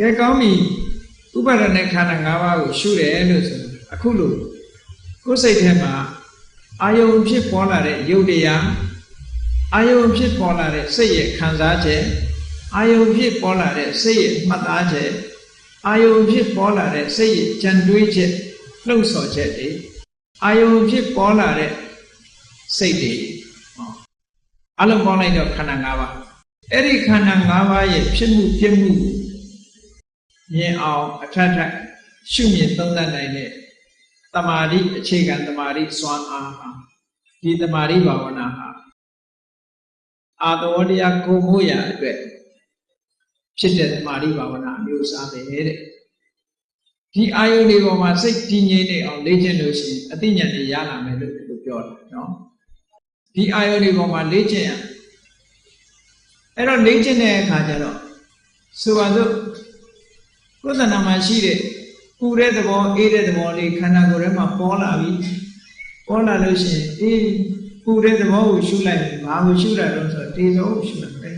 ကဲကောင်းပြီဥပါဒณะခန္ဓာ၅ပါးကိုရှုတယ်လို့ဆိုအခုလို့ကိုယ်စိတ်ထဲမှာအာယုံဖြစ်ပေါ်လာတဲ့ယုတ်တရားအာယုံဖြစ်ပေါ်လာတဲ့စိတ်ရဲ့ခံစားချက်အာယုံဖြစ်ပေါ်လာတဲ့စိတ်ရဲ့မှတ်သားချက်အာယုံဖြစ်ပေါ်လာတဲ့စိတ်ရဲ့ကြံတွေးချက်လှုပ်ဆော်ချက်တွေအာယုံဖြစ်ပေါ်လာတဲ့စိတ်တွေဟောအလုံးပေါင်းလိုက်တော့ခန္ဓာ၅ပါးအဲ့ဒီခန္ဓာ၅ပါးရဲ့ဖြစ်မှုပြမှုကို မြင်အောင်အထက်ထက်ရှုမြင်သုံးသပ်နိုင်တဲ့တမာတိအခြေခံတမာတိစွမ်းအားဟာဒီတမာတိဘာဝနာဟာအာတဝတရားကိုမှုရအတွက်ဖြစ်တဲ့တမာတိဘာဝနာအမျိုးအစားပဲတဲ့ဒီအာယုန်တွေပေါ်မှာစိတ်တည်ငြိမ်နေအောင်လေ့ကျင့်လို့ရှိရင်အသိဉာဏ်တွေရလာမယ်လို့ပြောတယ်နော်ဒီအာယုန်တွေပေါ်မှာလေ့ကျင့်ရအဲ့တော့လေ့ကျင့်တဲ့အခါကျတော့ဆိုပါစို့ ကိုယ်တဏ္ဍာမှာရှိတဲ့ပူတဲ့သဘောအေးတဲ့သဘောလေးခန္ဓာကိုယ်ထဲမှာပေါ်လာပြီပေါ်လာလို့ရှိရင်အေးပူတဲ့သဘောကိုရှုလိုက်ရင်ဘာကိုရှုတာတော့ဆိုတော့တေသောကိုရှုတာပဲ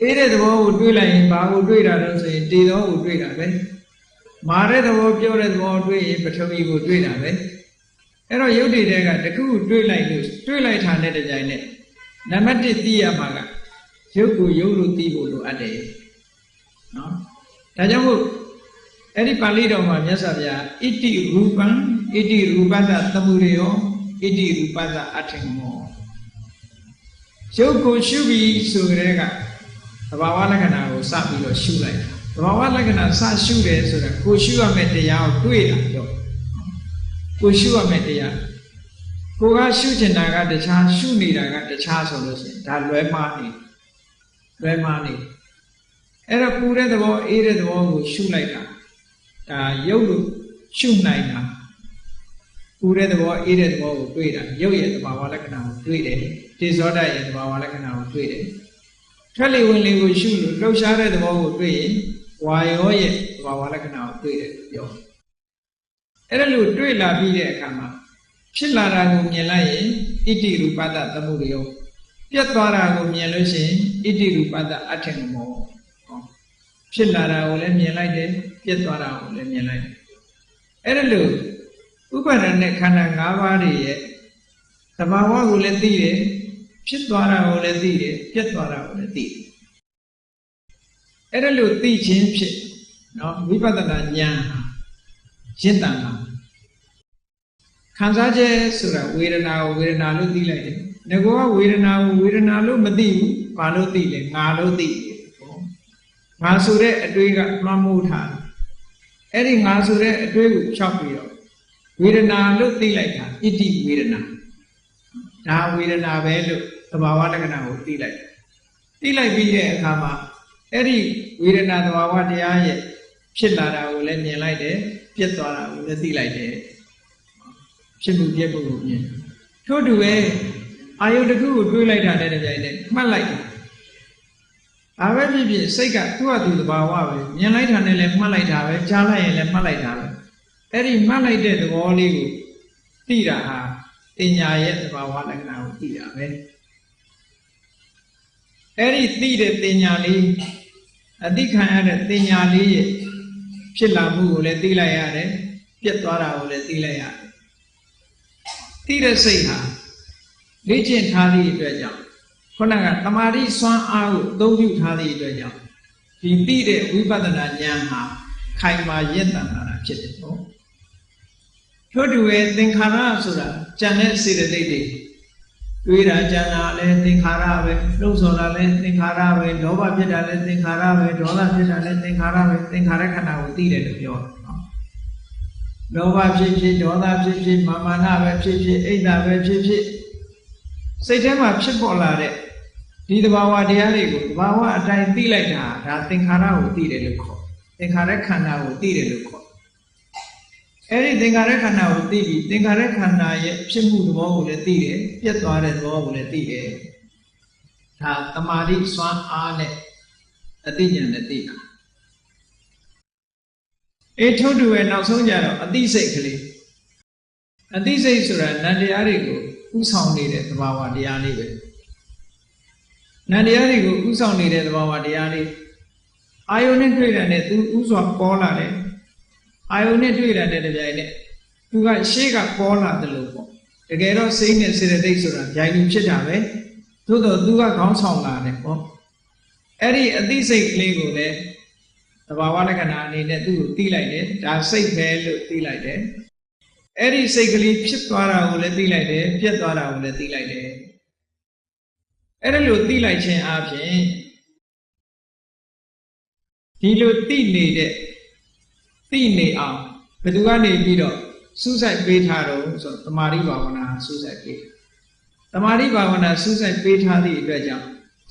အေးတဲ့သဘောကိုတွေးလိုက်ရင်ဘာကိုတွေးတာတော့ဆိုရင်တေသောကိုတွေးတာပဲမာတဲ့သဘောပြောတဲ့သဘောတွေးရင်ပထဝီကိုတွေးတာပဲအဲ့တော့ယုတ်တည်တဲ့ကတခုတွေးလိုက်လို့တွေးလိုက်တာနဲ့တကြိုင်နဲ့နံပါတ်1သိရမှာကယုတ်ကိုယုတ်လို့သိဖို့လိုအပ်တယ်နော် ဒါကြောင့်မို့အဲ့ဒီပါဠိတော်မှာမြတ်စွာဘုရားဣတိရူပံဣတိရူပတသမှုရေယောဣတိရူပတအထင်မောရုပ်ကိုရှုပြီးဆိုကြတဲ့ကသဘာဝလက္ခဏာကိုစပြီးတော့ရှုလိုက်တာသဘာဝလက္ခဏာစရှုတယ်ဆိုတာကိုရှုရမယ့်တရားကိုတွေ့တာပြောကိုရှုရမယ့်တရားကိုကရှုချင်တာကတခြားရှုနေတာကတခြားဆိုလို့ရှိရင်ဒါလွဲမှားနေလွဲမှားနေ အဲ့တော့ပူတဲ့သဘောအေးတဲ့သဘောကိုရှုလိုက်တာဒါရုပ်လို့ရှုနိုင်တာပူတဲ့သဘောအေးတဲ့သဘောကိုတွေ့တာရုပ်ရဲ့သဘာဝလက္ခဏာကိုတွေ့တယ်တေဇောဓာတ်ရဲ့သဘာဝလက္ခဏာကိုတွေ့တယ်ထွက်လေဝင်လေကိုရှုလို့လှုပ်ရှားတဲ့သဘောကိုတွေ့ရင်ဝါယောရဲ့သဘာဝလက္ခဏာကိုတွေ့တယ်ပြောအဲ့ဒါလို့တွေ့လာပြီးတဲ့အခါမှာဖြစ်လာတာကိုမြင်လိုက်ရင်ဣတိရူပတသမှုရောပြတ်သွားတာကိုမြင်လို့ရှိရင်ဣတိရူပတအထင်မော ဖြစ်လာတာကိုလည်းမြင်လိုက်တယ်ပြတ်သွားတာကိုလည်းမြင်လိုက်တယ်အဲ့ဒါလို့ဥပါဒณะခန္ဓာ၅ပါးတွေရဲ့သဘာဝကိုလည်းသိတယ်ဖြစ်သွားတာကိုလည်းသိတယ်ပြတ်သွားတာကိုလည်းသိတယ်အဲ့ဒါလို့သိခြင်းဖြစ်နော်ဝိပဿနာဉာဏ်ဟာရင့်တန်တာခံစားချက်ဆိုတာဝေဒနာကိုဝေဒနာလို့သိလိုက်တယ်ငကောကဝေဒနာကိုဝေဒနာလို့မသိဘူးဘာလို့သိလဲငါလို့သိတယ် ငါဆိုတဲ့အတွေးကမှတ်မှုထားအဲ့ဒီငါဆိုတဲ့အတွေးကိုဖြောက်ပြီးတော့ဝေဒနာလို့သိလိုက်တာဣတိဝေဒနာဒါဝေဒနာပဲလို့သဘာဝလက္ခဏာကိုသိလိုက်သိလိုက်ပြီးတဲ့အခါမှာအဲ့ဒီဝေဒနာသဘာဝတရားရဲ့ဖြစ်လာတာကိုလည်းမြင်လိုက်တယ်ပြတ်သွားတာကိုလည်းသိလိုက်တယ်ဖြစ်မှုပြတ်မှုကိုမြင်ထို့တူပဲအာယုတစ်ခုကိုတွေးလိုက်တာတဲ့တပြိုင်တည်းမှတ်လိုက်တာ ဘာပဲဖြစ်ဖြစ်စိတ်ကသူ့ဟာသူသဘာဝပဲမြင်လိုက်တာနဲ့လည်းမှတ်လိုက်တာပဲကြားလိုက်ရင်လည်းမှတ်လိုက်တာပဲအဲ့ဒီမှတ်လိုက်တဲ့သဘောလေးကိုသိတာဟာတင်ညာရဲ့သဘာဝလက္ခဏာကိုသိတာပဲအဲ့ဒီသိတဲ့တင်ညာလေးအတိခံရတဲ့တင်ညာလေးရဲ့ဖြစ်လာမှုကိုလည်းသိလိုက်ရတယ်ပြတ်သွားတာကိုလည်းသိလိုက်ရတယ်သိတဲ့စိတ်ဟာလေ့ကျင့်ထားသည့်အတွက်ကြောင့် ခုနကတမာတိစွမ်းအားကိုအသုံးပြုထားသည့်အတွက်ကြောင့်ဒီသိတဲ့ဝိပဿနာဉာဏ်ဟာခိုင်မာရင့်တန်လာတာဖြစ်တယ်ပေါ့ထို့တူရဲ့သင်္ခါရဆိုတာကြံတဲ့စေတသိက်တွေတွေးတာကြံတာလည်းသင်္ခါရပဲလှုပ်ဆောင်တာလည်းသင်္ခါရပဲလောဘဖြစ်တာလည်းသင်္ခါရပဲဒေါသဖြစ်တာလည်းသင်္ခါရပဲသင်္ခါရခန္ဓာကိုသိတယ်လို့ပြောတယ်နော်လောဘဖြစ်ဖြစ်ဒေါသဖြစ်ဖြစ်မာမာနပဲဖြစ်ဖြစ်အိတ်တာပဲဖြစ်ဖြစ်စိတ်ထဲမှာဖြစ်ပေါ်လာတဲ့ ဒီသဘာဝတရားတွေကိုသဘာဝအတိုင်းသိလိုက်တာဒါသင်္ခါရကိုသိတယ်လို့ခေါ်သင်္ခါရခန္ဓာကိုသိတယ်လို့ခေါ်အဲ့ဒီသင်္ခါရခန္ဓာကိုသိပြီးသင်္ခါရခန္ဓာရဲ့ဖြစ်မှုသဘောကိုလည်းသိတယ်ပြတ်သွားတဲ့သဘောကိုလည်းသိတယ်ဒါတမာတိစွမ်းအားနဲ့အသိဉာဏ်နဲ့သိတာအေထုတူရဲ့နောက်ဆုံးကြတော့အသိစိတ်ကလေးအသိစိတ်ဆိုတာနန္တရားတွေကိုဥဆောင်နေတဲ့သဘာဝတရားလေးပဲ နန္တရားတွေကိုဥဆောင်နေတဲ့သဘာဝတရားလေးအာယုန်နဲ့တွေ့တယ်နဲ့သူဥစွာပေါ်လာတယ်အာယုန်နဲ့တွေ့တယ်တဲ့တပြိုင်နဲ့သူကရှေ့ကပေါ်လာတယ်လို့ပေါ့တကယ်တော့စိတ်နဲ့စေတသိက်ဆိုတာဗျိုင်လူဖြစ်တာပဲသို့တော့သူကခေါင်းဆောင်လာတယ်ပေါ့အဲ့ဒီအသိစိတ်ကလေးကိုလည်းသဘာဝလက္ခဏာအနေနဲ့သူ့ကိုသိလိုက်တယ်ဒါစိတ်ပဲလို့သိလိုက်တယ်အဲ့ဒီစိတ်ကလေးဖြစ်သွားတာကိုလည်းသိလိုက်တယ်ပြက်သွားတာကိုလည်းသိလိုက်တယ် အဲ့ဒါလို့သိလိုက်ခြင်းအပြင်ဒီလိုသိနေတဲ့သိနေအောင်ဘယ်သူကနေပြီးတော့စူးစိုက်ပေးထားတော့ဆိုတော့တမာရိဘာဝနာစူးစိုက်ပေးတမာရိဘာဝနာစူးစိုက်ပေးထားသည့်အတွက်ကြောင့်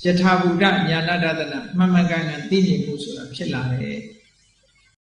ယထာဘူတညာဏတဒနာမှန်မှန်ကန်ကန်သိမြင်မှုဆိုတာဖြစ်လာတယ်